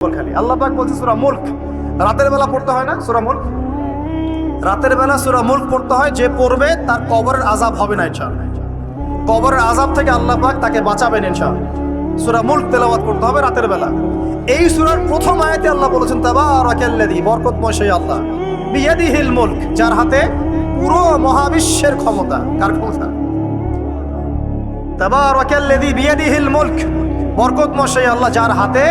খালি। আল্লাহ পাক বলছে, সূরা মুলক। রাতের বেলা পড়তে হয় না? সূরা মুলক? রাতের বেলা সূরা মুলক পড়তে হয়, যে পড়বে তার কবরের আযাব হবে না, ইনশাআল্লাহ। কবরের আযাব থেকে আল্লাহ পাক তাকে বাঁচাবেন, ইনশাআল্লাহ। সূরা মুলক তেলাওয়াত করতে হবে রাতের বেলা। এই সূরার প্রথম আয়াতে আল্লাহ বলেছেন, তাবারাকাল্লাযী বরকতময় সেই আল্লাহ। বিয়াদিহিল মুলক। যার হাতে পুরো মহাবিশ্বের ক্ষমতা। কার ক্ষমতা? তাবারাকাল্লাযী বিয়াদিহিল মুলক। বরকতময় সেই আল্লাহ, যার হাতে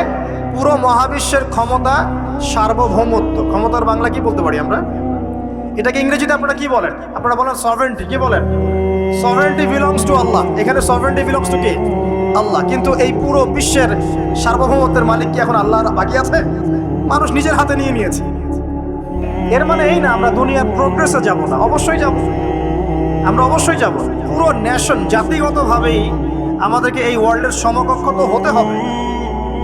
পুরো মহাবিশ্বের ক্ষমতা সার্বভৌমত্ব। ক্ষমতার বাংলা কি বলতে পারি আমরা? এটাকে ইংরেজিতে আপনারা কি বলেন? আপনারা বলেন সভারেন্টি কি বলেন? সভারেন্টি বিলংস টু আল্লাহ এখানে সভারেন্টি বিলংস টু কে? আল্লাহ। কিন্তু এই পুরো বিশ্বের সার্বভৌমত্বের মালিক কি এখন আল্লাহর বাকি আছে? মানুষ নিজের হাতে নিয়ে নিয়েছে। এর মানে এই না, আমরা দুনিয়ার প্রোগ্রেসে যাব না। অবশ্যই যাব। আমরা অবশ্যই যাব। পুরো ন্যাশন জাতিগতভাবেই আমাদেরকে এই ওয়ার্ল্ডের সমকক্ষ তো হতে হবে।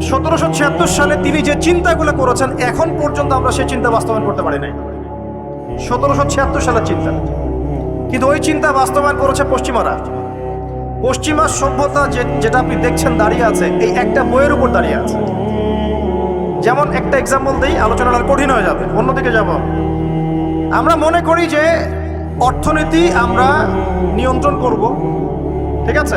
সতেরোশো ছিয়াত্তর সালে তিনি যে চিন্তাগুলো করেছেন, এখন পর্যন্ত আমরা সেই চিন্তা বাস্তবায়ন করতে পারি নাই। সতেরোশো ছিয়াত্তর সালের চিন্তা। কিন্তু ওই চিন্তা বাস্তবায়ন করেছে পশ্চিমারা। পশ্চিমা সভ্যতা যে, যেটা আপনি দেখছেন দাঁড়িয়ে আছে, এই একটা বইয়ের উপর দাঁড়িয়ে আছে। যেমন একটা এক্সাম্পল দিই, আলোচনাটা কঠিন হয়ে যাবে। অন্যদিকে যাব। আমরা মনে করি যে অর্থনীতি আমরা নিয়ন্ত্রণ করব। ঠিক আছে?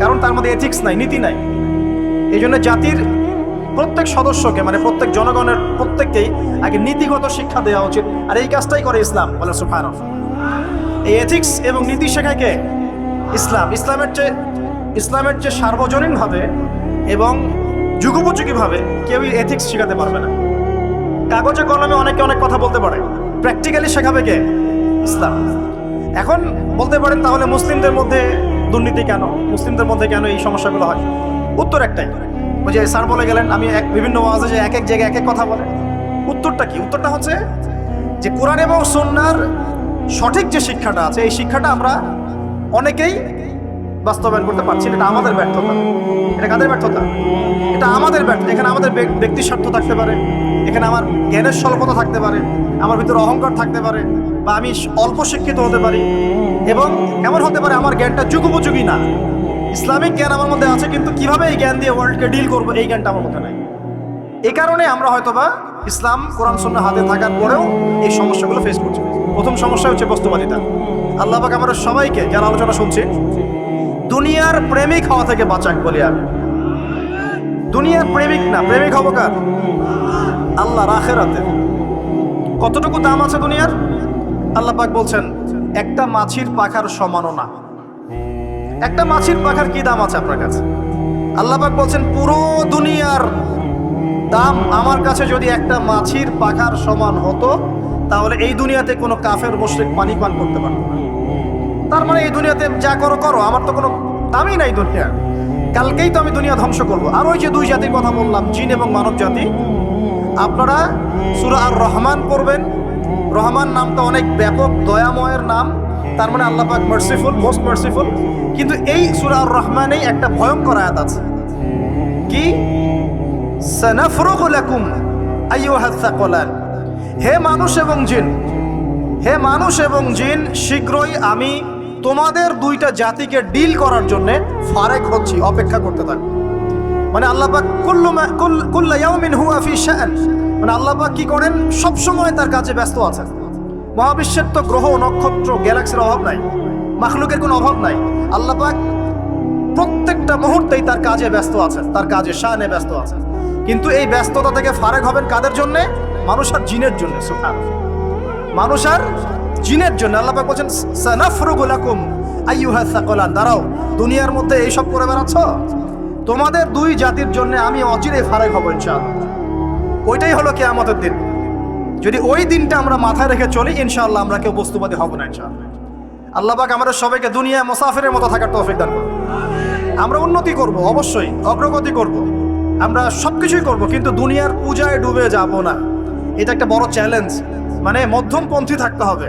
কারণ তার মধ্যে এথিক্স নাই, নীতি নাই। এই জন্য জাতির প্রত্যেক সদস্যকে মানে প্রত্যেক জনগণের প্রত্যেককেই আগে নীতিগত শিক্ষা দেওয়া উচিত। আর এই কাজটাই করে ইসলাম বলে সুফান এই এথিক্স এবং নীতি শেখায় কে? ইসলাম। ইসলামের চেয়ে ইসলামের চেয়ে সার্বজনীনভাবে এবং যুগোপযোগীভাবে কেউই এথিক্স শেখাতে পারবে না। কাগজে কলমে অনেকে অনেক কথা বলতে পারে। প্র্যাকটিক্যালি শেখাবে কে? ইসলাম। এখন বলতে পারেন তাহলে মুসলিমদের মধ্যে দুর্নীতি কেন? মুসলিমদের মধ্যে কেন এই সমস্যাগুলো হয়? উত্তর একটাই। ওই যে স্যার বলে গেলেন, আমি এক বিভিন্ন ওয়াজে যে এক এক জায়গায় এক এক কথা বলে। উত্তরটা কি? উত্তরটা হচ্ছে যে কোরআন এবং সন্ন্যার সঠিক যে শিক্ষাটা আছে, এই শিক্ষাটা আমরা অনেকেই বাস্তবায়ন করতে পারছি এটা আমাদের ব্যর্থতা। এটা কাদের ব্যর্থতা? এটা আমাদের ব্যর্থতা। এখানে আমাদের ব্যক- ব্যক্তির স্বার্থ থাকতে পারে। এখানে আমার জ্ঞানের স্বল্পতা থাকতে পারে। আমার ভিতরে অহংকার থাকতে পারে বা আমি অল্প শিক্ষিত হতে পারি। এবং এমন হতে পারে আমার জ্ঞানটা যুগোপযোগী না। ইসলামিক জ্ঞান আমার মধ্যে আছে, কিন্তু কীভাবে এই জ্ঞান দিয়ে ওয়ার্ল্ডকে ডিল করব, এই জ্ঞানটা আমার মধ্যে নাই। এই কারণে আমরা হয়তোবা ইসলাম, কোরআন সন্না হাতে থাকার পরেও এই সমস্যাগুলো ফেস করছি। প্রথম সমস্যা হচ্ছে বস্তুবাদিতা। আল্লাহ পাক আমরা সবাইকে, যারা আলোচনা শুনছি দুনিয়ার প্রেমিক হওয়া থেকে বাঁচাক বলি আমি। দুনিয়ার প্রেমিক না, প্রেমিক হব কার? আল্লাহ রাখেরাতে কতটুকু দাম আছে দুনিয়ার? আল্লাহ পাক বলছেন, একটা মাছির পাখার সমানও না। একটা মাছির পাখার কি দাম আছে আপনার কাছে? আল্লাহ পাক বলছেন, পুরো দুনিয়ার দাম আমার কাছে যদি একটা মাছির পাখার সমান হতো, তাহলে এই দুনিয়াতে কোনো কাফের, মুশরিক পানি পান করতে পারবে না। তার মানে এই দুনিয়াতে যা করো করো। আমার তো কোনো দামই নাই দুনিয়া কালকেই তো আমি দুনিয়া ধ্বংস করব। আর ওই যে দুই জাতির কথা বললাম, জিন এবং মানব জাতি। আপনারা সুরা আর রহমান পড়বেন। রহমান নামটা অনেক ব্যাপক, দয়াময়ের নাম। তার মানে আল্লাহ পাক মার্সিফুল মোস্ট মার্সিফুল কিন্তু এই সুরা আর রহমানেই একটা ভয়ঙ্কর আয়াত আছে। কি? হে মানুষ এবং জিন, হে মানুষ এবং জিন, শীঘ্রই আমি তোমাদের দুইটা জাতিকে ডিল করার জন্য ফারেক হচ্ছি, অপেক্ষা করতে থাকি। মানে আল্লাহ পাক কুল্লু মা কুল- কুল্লা ইয়াউমিন হুয়া ফি শাআন মানে আল্লাহ পাক কি করেন? সব সময় তার কাজে ব্যস্ত আছেন। মহাবিশ্বের তো গ্রহ, নক্ষত্র, গ্যালাক্সির অভাব নাই। মাখলুকের কোনো অভাব নাই। আল্লাহ পাক প্রত্যেকটা মুহূর্তেই তার কাজে ব্যস্ত আছেন, তার কাজে শানে ব্যস্ত আছেন। কিন্তু এই ব্যস্ততা থেকে ফারেক হবেন কাদের জন্যে? মানুষ আর জিনের জন্য সুখান মানুষ আর জিনের জন্য আল্লাহ পাক বলছেন, সানাফরুগু লাকুম আইয়ুহা সাকলান। দাঁড়াও, দুনিয়ার মধ্যে এইসব করে বেড়াচ্ছ? তোমাদের দুই জাতির জন্য আমি অচিরে ফারেক হব ইনশাআল্লাহ। ওইটাই হলো কেয়ামতের দিন। যদি ওই দিনটা আমরা মাথায় রেখে চলি, ইনশাআল্লাহ আমরা কেউ বস্তুবাদী হব না ইনশাআল্লাহ। আল্লাহ পাক আমাদের সবাইকে দুনিয়া মুসাফিরের মতো থাকার তৌফিক দান আমরা উন্নতি করব, অবশ্যই, অগ্রগতি করব। আমরা সব কিছুই করব, কিন্তু দুনিয়ার পূজায় ডুবে যাব না। এটা একটা বড় চ্যালেঞ্জ মানে মধ্যমপন্থী থাকতে হবে।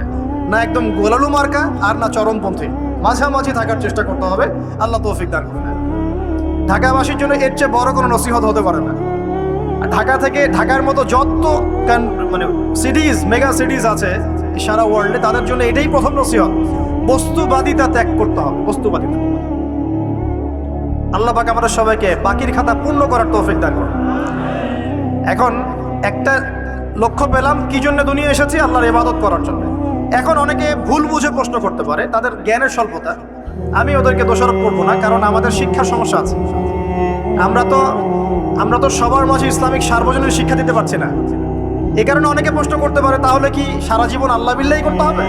না একদম গোলালু মার্কা আর না চরমপন্থী। মাঝামাঝি থাকার চেষ্টা করতে হবে। আল্লাহ তৌফিক দান করবেন ঢাকাবাসীর জন্য এর চেয়ে বড় কোনো নসিহত হতে পারে না। ঢাকা থেকে ঢাকার মতো যত মানে সিটিজ মেগা সিটিজ আছে সারা ওয়ার্ল্ডে তাদের জন্য এটাই প্রথম নসিহত। বস্তুবাদিতা ত্যাগ করতে হবে, বস্তুবাদিতা। আল্লাহ পাক আমাদের সবাইকে বাকির খাতা পূর্ণ করার তৌফিক দান করুন। এখন একটা লক্ষ্য পেলাম, কি জন্য দুনিয়া এসেছি? আল্লাহর ইবাদত করার জন্য। এখন অনেকে ভুল বুঝে প্রশ্ন করতে পারে, তাদের জ্ঞানের স্বল্পতা। আমি ওদেরকে দোষারোপ করব না, কারণ আমাদের শিক্ষার সমস্যা আছে। আমরা তো আমরা তো সবার মাঝে ইসলামিক সার্বজনীন শিক্ষা দিতে পারছি না। এ কারণে অনেকে প্রশ্ন করতে পারে, তাহলে কি সারা জীবন আল্লাহ বিল্লাই করতে হবে?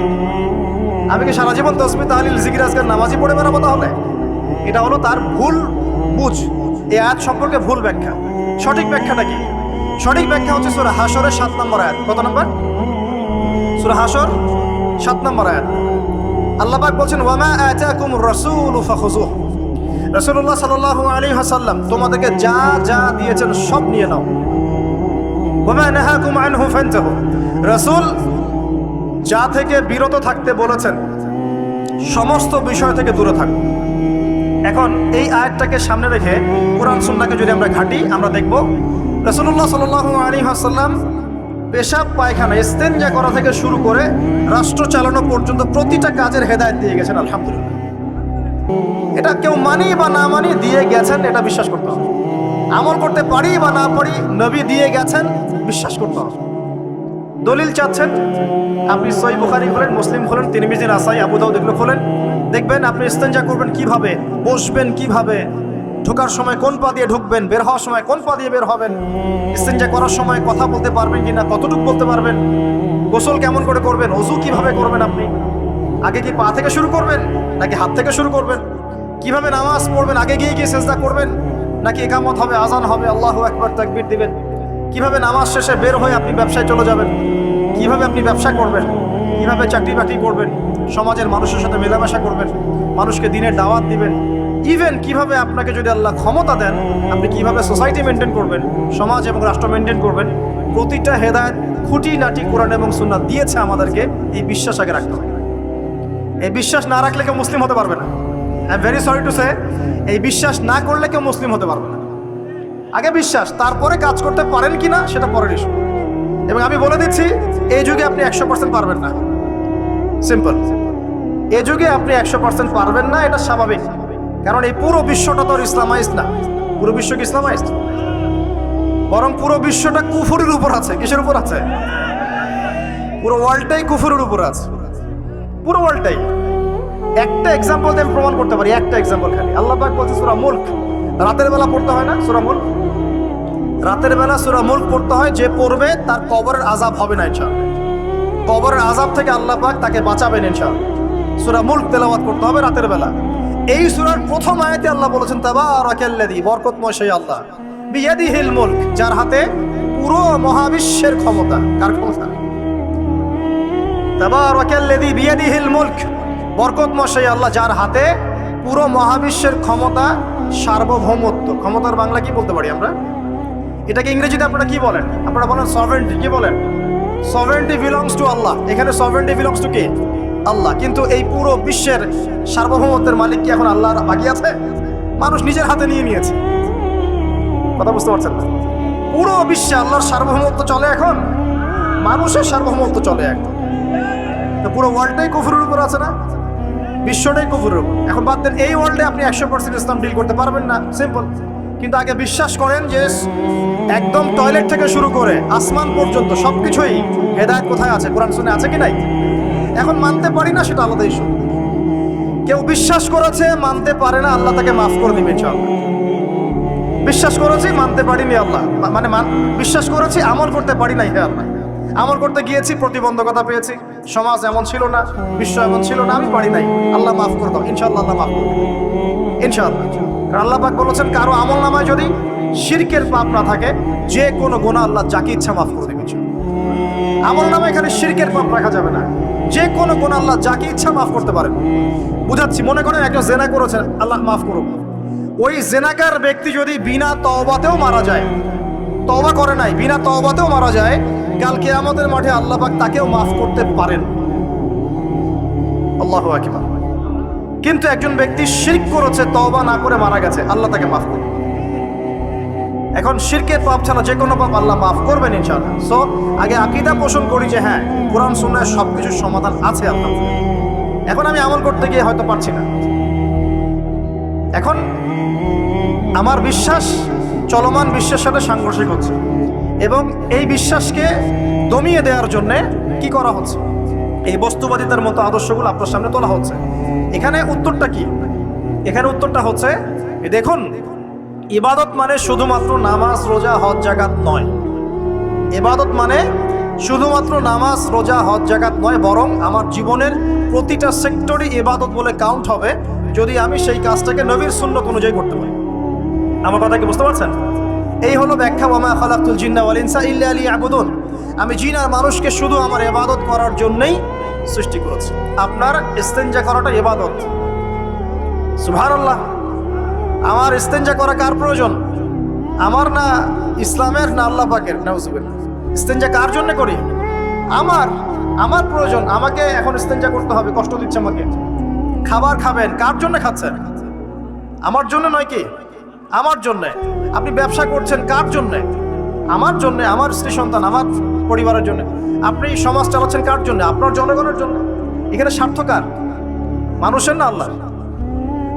আমি কি সারা জীবন তসমি তাহলিল জিকির আজকাল নামাজি পড়ে বেড়াবো তাহলে? এটা হলো তার ভুল বুঝ। এ আয়াত সম্পর্কে ভুল ব্যাখ্যা। সঠিক ব্যাখ্যাটা কি? সঠিক ব্যাখ্যা হচ্ছে সুরা হাসরের সাত নম্বর আয়াত। কত নম্বর? সুরা হাসর সাত নম্বর আয়াত। আল্লাহ পাক বলছেন, ওয়ামা আতাকুম রাসূল ফাখুযুহ। রাসূলুল্লাহ সাল্লাল্লাহু আলাইহি ওয়াসাল্লাম, তোমাদেরকে যা যা দিয়েছেন সব নিয়ে নাও। ওয়ামা নাহাকুম আনহু ফান্তাহু। রাসূল যা থেকে বিরত থাকতে বলেছেন, সমস্ত বিষয় থেকে দূরে থাকুন এখন এই আয়াতটাকে সামনে রেখে কোরআন সুন্নাকে যদি আমরা ঘাঁটি, আমরা দেখব রসুল্লাহ সাল আলী হাসাল্লাম পেশাব পায়খানা, ইস্তেঞ্জা করা থেকে শুরু করে রাষ্ট্র চালানো পর্যন্ত প্রতিটা কাজের হেদায়ত দিয়ে গেছেন, আলহামদুলিল্লাহ। এটা কেউ মানি বা না মানি দিয়ে গেছেন, এটা বিশ্বাস করতে হবে। আমল করতে পারি বা না পারি, নবী দিয়ে গেছেন, বিশ্বাস করতে হবে। দলিল চাচ্ছেন, আপনি সই বুখারি খোলেন, মুসলিম খোলেন, তিরমিজি আসাই আবু দাউদ এগুলো খোলেন। দেখবেন আপনি ইস্তেঞ্জা করবেন কীভাবে, বসবেন কীভাবে ঢোকার সময় কোন পা দিয়ে ঢুকবেন? বের হওয়ার সময় কোন পা দিয়ে বের হবেন? ইস্তেঞ্জা করার সময় কথা বলতে পারবেন কি না কতটুকু বলতে পারবেন? গোসল কেমন করে করবেন? অজু কীভাবে করবেন আপনি? আগে কি পা থেকে শুরু করবেন? নাকি হাত থেকে শুরু করবেন? কীভাবে নামাজ পড়বেন? আগে গিয়ে গিয়ে চেষ্টা করবেন? নাকি একামত হবে, আজান হবে? আল্লাহ একবার তাকবীর দিবেন। কীভাবে নামাজ শেষে বের হয়ে আপনি ব্যবসায় চলে যাবেন? কীভাবে আপনি ব্যবসা করবেন? কীভাবে চাকরি বাকরি করবেন? সমাজের মানুষের সাথে মেলামেশা করবেন? মানুষকে দিনের দাওয়াত দিবেন? ইভেন কীভাবে আপনাকে যদি আল্লাহ ক্ষমতা দেন, আপনি কীভাবে সোসাইটি মেনটেন করবেন, সমাজ এবং রাষ্ট্র মেনটেন করবেন, প্রতিটা হেদায়ত খুঁটি নাটি কোরআন এবং সুন্নাত দিয়েছে আমাদেরকে, এই বিশ্বাস আগে রাখতে হবে। এই বিশ্বাস না রাখলে কেউ মুসলিম হতে পারবে না। I am very sorry to say এই বিশ্বাস না করলে কেউ মুসলিম হতে পারবে না। আগে বিশ্বাস, তারপরে কাজ করতে পারেন কি না সেটা পরের ইস্যু এবং আমি বলে দিচ্ছি, এই যুগে আপনি একশো পার্সেন্ট পারবেন না। সিম্পল এ যুগে আপনি একশো পার্সেন্ট পারবেন না, এটা স্বাভাবিক। কারণ এই পুরো বিশ্বটা তো ইসলামাইজ না। পুরো বিশ্ব কি ইসলামাইজ বরং পুরো বিশ্বটা কুফুরের উপর আছে। কিসের উপর আছে? পুরো ওয়ার্ল্ডটাই কুফুরের উপর আছে। পুরো ওয়ার্ল্ডটাই। একটা এক্সাম্পল দিয়ে আমি প্রমাণ করতে পারি, একটা এক্সাম্পল খালি। আল্লাহ পাক বলছে, সুরা মুল্ক। রাতের বেলা পড়তে হয় না? সুরা মুল্ক? রাতের বেলা সুরা মুল্ক পড়তে হয়, যে পড়বে তার কবরের আজাব হবে না, ইনশাআল্লাহ। কবরের আজাব থেকে আল্লাহ পাক তাকে বাঁচাবেন, ইনশাআল্লাহ। সুরা মুল্ক তেলাওয়াত করতে হবে রাতের বেলা। এই সুরার প্রথম আয়াতে আল্লাহ বলেছেন, তাবারাকাল্লাযী, বরকতময় সেই আল্লাহ। বিয়াদিহিল মুলক, যার হাতে পুরো মহাবিশ্বের ক্ষমতা। কার ক্ষমতা? তাবারাকাল্লাযী বিয়াদিহিল মুলক, বরকতময় সেই আল্লাহ, যার হাতে পুরো মহাবিশ্বের ক্ষমতা, সার্বভৌমত্ব। ক্ষমতার বাংলা কি বলতে পারি আমরা? এটাকে ইংরেজিতে আপনারা কি বলেন? আপনারা বলেন সভারেন্টি কি বলেন? সভারেন্টি বিলংস টু আল্লাহ এখানে সভারেন্টি বিলংস টু কে? আল্লাহ, কিন্তু এই পুরো বিশ্বের সার্বভৌমত্বের মালিক কি এখন আল্লাহর বাকি আছে? মানুষ নিজের হাতে নিয়ে নিয়েছে। কথা বুঝতে পারছেন না? পুরো বিশ্বে আল্লাহর সার্বভৌমত্ব চলে এখন। মানুষের সার্বভৌমত্ব চলে এখন। তো পুরো ওয়ার্ল্ডটাই কুফুরের উপর আছে না? বিশ্বটাই কুফুরের উপর। এখন বাদ দেন, এই ওয়ার্ল্ডে আপনি একশো পার্সেন্ট ইসলাম ডিল করতে পারবেন না। সিম্পল কিন্তু আগে বিশ্বাস করেন যে একদম টয়লেট থেকে শুরু করে আসমান পর্যন্ত সব কিছুই হেদায়ত কোথায় আছে? কোরআন শুনে আছে কি নাই? এখন মানতে পারি না সেটা আলাদা ইস্যু কেউ বিশ্বাস করেছে, মানতে পারে না, আল্লাহ তাকে মাফ করে দিবে চল বিশ্বাস করেছি, মানতে পারিনি আল্লাহ। মানে বিশ্বাস করেছি, আমল করতে পারি নাই হে আল্লাহ। আমল করতে গিয়েছি, প্রতিবন্ধকতা পেয়েছি। সমাজ এমন ছিল না, বিশ্ব এমন ছিল না, আমি পারি নাই। আল্লাহ মাফ করে দাও ইনশাল্লাহ আল্লাহ মাফ করে দেবে। ইনশাআল্লাহ। আল্লাহ পাক বলেছেন, কারও আমল নামায় যদি শিরকের পাপ না থাকে, যে কোনো গোনা আল্লাহ যাকে ইচ্ছা মাফ করে দেবে আমল নামায় এখানে শিরকের পাপ রাখা যাবে না। যে কোনো গোনা আল্লাহ যাকে ইচ্ছা মাফ করতে পারেন। বুঝাচ্ছি, মনে করেন একজন জেনা করেছেন, আল্লাহ মাফ করুক। ওই জেনাকার ব্যক্তি যদি বিনা তওবাতেও মারা যায়, তওবা করে নাই, বিনা তওবাতেও মারা যায় কালকে আমাদের মাঠে আল্লাহ পাক তাকেও মাফ করতে পারেন। আল্লাহ আকবার। কিন্তু একজন ব্যক্তি শিরক করেছে, তওবা না করে মারা গেছে, আল্লাহ তাকে মাফ করবে এখন শিরকের পাপ ছাড়া যে কোনো পাপ আল্লাহ মাফ করবেন ইনশাআল্লাহ। সো আগে আকিদা পোষণ করি যে হ্যাঁ কোরআন, সুন্নায় সব কিছুর সমাধান আছে আপনার এখন আমি আমল করতে গিয়ে হয়তো পারছি না। এখন আমার বিশ্বাস, চলমান বিশ্বের সাথে সাংঘর্ষিক হচ্ছে। এবং এই বিশ্বাসকে দমিয়ে দেওয়ার জন্য কি করা হচ্ছে? এই বস্তুবাদিতার মতো আদর্শগুলো আপনার সামনে তোলা হচ্ছে। এখানে উত্তরটা কি? এখানে উত্তরটা হচ্ছে, দেখুন ইবাদত মানে শুধুমাত্র নামাজ, রোজা, হজ জাগাত নয়। এবাদত মানে শুধুমাত্র নামাজ, রোজা, হজ জাগাত নয়, বরং আমার জীবনের প্রতিটা সেক্টরই ইবাদত বলে কাউন্ট হবে, যদি আমি সেই কাজটাকে নবীর সুন্নত অনুযায়ী করতে পারি। আমার কথা কি বুঝতে পারছেন? এই হলো ব্যাখ্যা ওমা খালাকুল জিন্না ওয়াল ইনসা ইল্লা আলী আবুদুন আমি জিন আর মানুষকে শুধু আমার এবাদত করার জন্যই সৃষ্টি করেছি। আপনার ইস্তেঞ্জা করাটা ইবাদত। সুবহানাল্লাহ। আমার ইস্তেঞ্জা করা কার প্রয়োজন? আমার না ইসলামের না আল্লাহ পাকের? নাউজুবিল্লাহ। ইস্তেঞ্জা কার জন্য করি? আমার আমার প্রয়োজন। আমাকে এখন ইস্তেঞ্জা করতে হবে, কষ্ট দিচ্ছে আমাকে। খাবার খাবেন, কার জন্য খাচ্ছেন? আমার জন্য নয় কি? আমার জন্যে। আপনি ব্যবসা করছেন কার জন্যে? আমার জন্যে, আমার স্ত্রী, সন্তান, আমার পরিবারের জন্য। আপনি সমাজ চালাচ্ছেন কার জন্য? আপনার জনগণের জন্য। এখানে স্বার্থ কার? মানুষের না আল্লাহ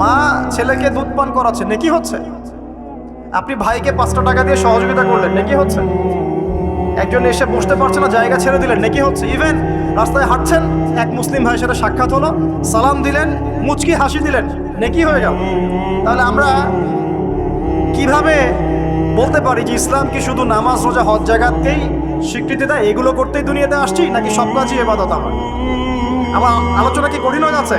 মা ছেলেকে দুধ পান করাচ্ছে, নাকি হচ্ছে? আপনি ভাইকে পাঁচটা টাকা দিয়ে সহযোগিতা করলেন, নাকি হচ্ছে? একজন এসে বসতে পারছে না, জায়গা ছেড়ে দিলেন, নাকি হচ্ছে? ইভেন রাস্তায় হাঁটছেন, এক মুসলিম ভাইয়ের সাথে সাক্ষাৎ হলো, সালাম দিলেন, মুচকি হাসি দিলেন, নাকি হয়ে গেল। তাহলে আমরা কীভাবে বলতে পারি যে ইসলাম কি শুধু নামাজ, রোজা, হজ জায়গাতেই স্বীকৃতি দেয়? এগুলো করতেই দুনিয়াতে আসছি, নাকি সব কাজই এবাদত আমার? আমার আলোচনা কি কঠিন হয়ে যাচ্ছে?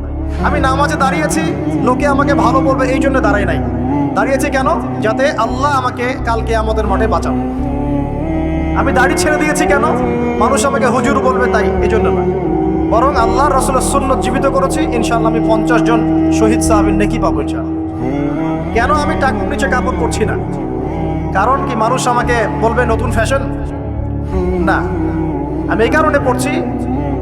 আমি নামাজে দাঁড়িয়েছি, লোকে আমাকে ভালো বলবে, এই জন্য দাঁড়াই নাই। দাঁড়িয়েছি কেন? যাতে আল্লাহ আমাকে কালকে আমাদের মাঠে বাঁচান। আমি দাড়ি ছেড়ে দিয়েছি কেন? মানুষ আমাকে হুজুর বলবে তাই এই জন্য নয়। বরং আল্লাহ রসুলের সুন্নত জীবিত করেছি, ইনশাআল্লাহ আমি পঞ্চাশ জন শহীদ সাহাবির নেকি পাবো ইনশাআল্লাহ। কেন আমি টাকুর নিচে কাপড় করছি না? কারণ কি মানুষ আমাকে বলবে নতুন ফ্যাশন? না। আমি এই কারণে পড়ছি